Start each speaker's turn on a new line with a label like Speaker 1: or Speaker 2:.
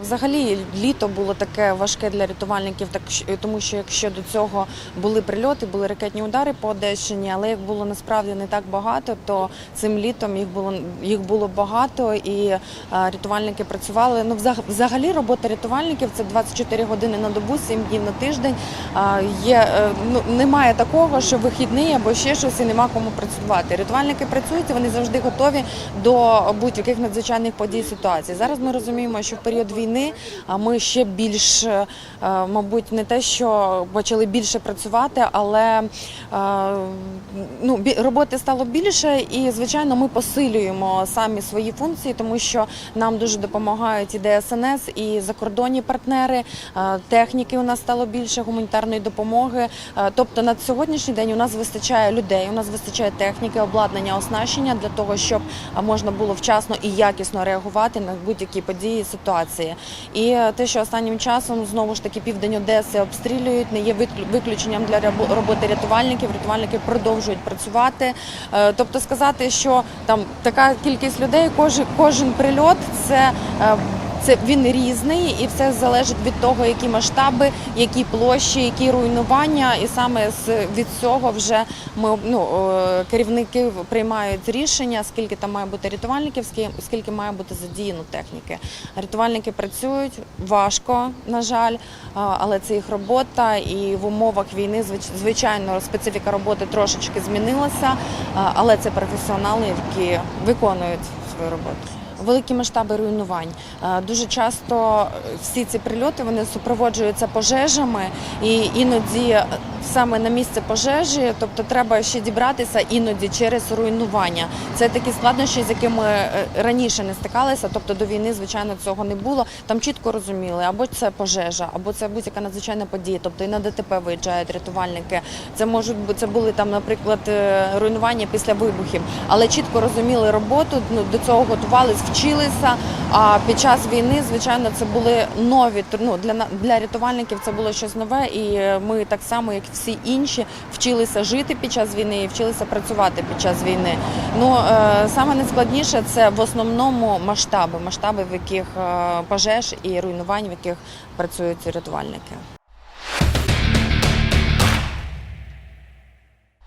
Speaker 1: Взагалі літо було таке важке для рятувальників, так щ- тому що якщо до цього були прильоти, були ракетні удари по Одещині, але їх було насправді не так багато, то цим літом їх було їх було багато, і е, рятувальники працювали. Ну, взагалі робота рятувальників це 24 години на добу, 7 днів на тиждень. Є е, ну немає такого, що вихідний або ще щось і нема кому працювати. Рятувальники працюють, вони завжди готові до будь-яких надзвичайних подій ситуацій. Зараз ми розуміємо, що в період війни а, ми ще більш, е, мабуть, не те, що почали більше працювати, але е, ну, роботи стало більше, і звичайно, ми посилюємо самі свої функції, тому що нам дуже допомагають і ДСНС, і закордонні партнери. Е, Техніки у нас стало більше, гуманітарної допомоги. Е, Тобто на сьогоднішній день у нас вистачає людей, у нас вистачає техніки, обладнання, оснащення для того, щоб можна було вчасно і якісно реагувати на будь-які події і І е, те, що останнім часом знову ж таки південь Одеси обстрілюють, не є виклю- виключенням для роботи рятувальників. Рятувальники продовжують працювати. Е, Тобто сказати, що там така кількість людей, кожен кожен прильот це. Це він різний, і все залежить від того, які масштаби, які площі, які руйнування. І саме з від цього вже ми ну е, керівники приймають рішення, скільки там має бути рятувальників, скільки має бути задіяно техніки. Рятувальники працюють важко, на жаль, але це їх робота. І в умовах війни звич- звичайно специфіка роботи трошечки змінилася, але це професіонали, які виконують свою роботу. Великі масштаби руйнувань. Е, Дуже часто е, всі ці прильоти вони супроводжуються пожежами, і іноді саме на місце пожежі, тобто треба ще дібратися іноді через руйнування. Це такі складнощі, з якими е, раніше не стикалися. Тобто до війни, звичайно, цього не було. Там чітко розуміли, або це пожежа, або це будь-яка надзвичайна подія. Тобто і на ДТП виїжджають рятувальники. Це можуть це були там, наприклад, е, руйнування після вибухів, але чітко розуміли роботу. Ну до цього готувались, вчилися. А під час війни, звичайно, це були нові ну, для для рятувальників. Це було щось нове, і е, ми так само, як всі інші, вчилися жити під час війни і вчилися працювати під час війни. Ну е, саме найскладніше це в основному масштаби, масштаби, в яких е, пожеж і руйнувань, в яких працюють рятувальники.